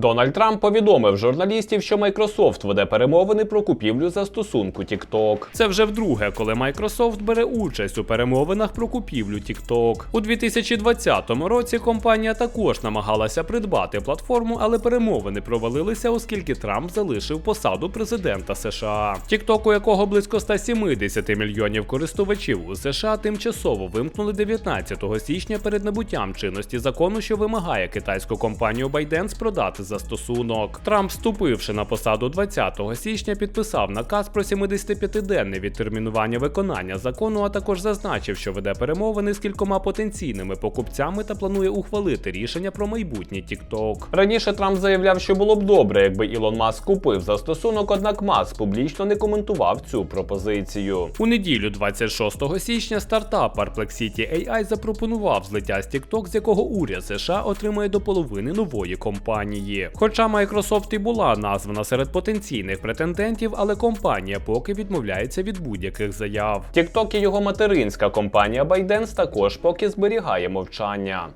Дональд Трамп повідомив журналістів, що Microsoft веде перемовини про купівлю застосунку TikTok. Це вже вдруге, коли Microsoft бере участь у перемовинах про купівлю TikTok. У 2020 році компанія також намагалася придбати платформу, але перемовини провалилися, оскільки Трамп залишив посаду президента США. TikTok, у якого близько 170 мільйонів користувачів у США, тимчасово вимкнули 19 січня перед набуттям чинності закону, що вимагає китайську компанію ByteDance продати застосунок. Трамп, вступивши на посаду 20 січня, підписав наказ про 75-денне відтермінування виконання закону, а також зазначив, що веде перемовини з кількома потенційними покупцями та планує ухвалити рішення про майбутнє TikTok. Раніше Трамп заявляв, що було б добре, якби Ілон Маск купив застосунок, однак Маск публічно не коментував цю пропозицію. У неділю, 26 січня, стартап Perplexity AI запропонував злиття з TikTok, з якого уряд США отримає до половини нової компанії. Хоча Microsoft і була названа серед потенційних претендентів, але компанія поки відмовляється від будь-яких заяв. TikTok і його материнська компанія ByteDance також поки зберігає мовчання.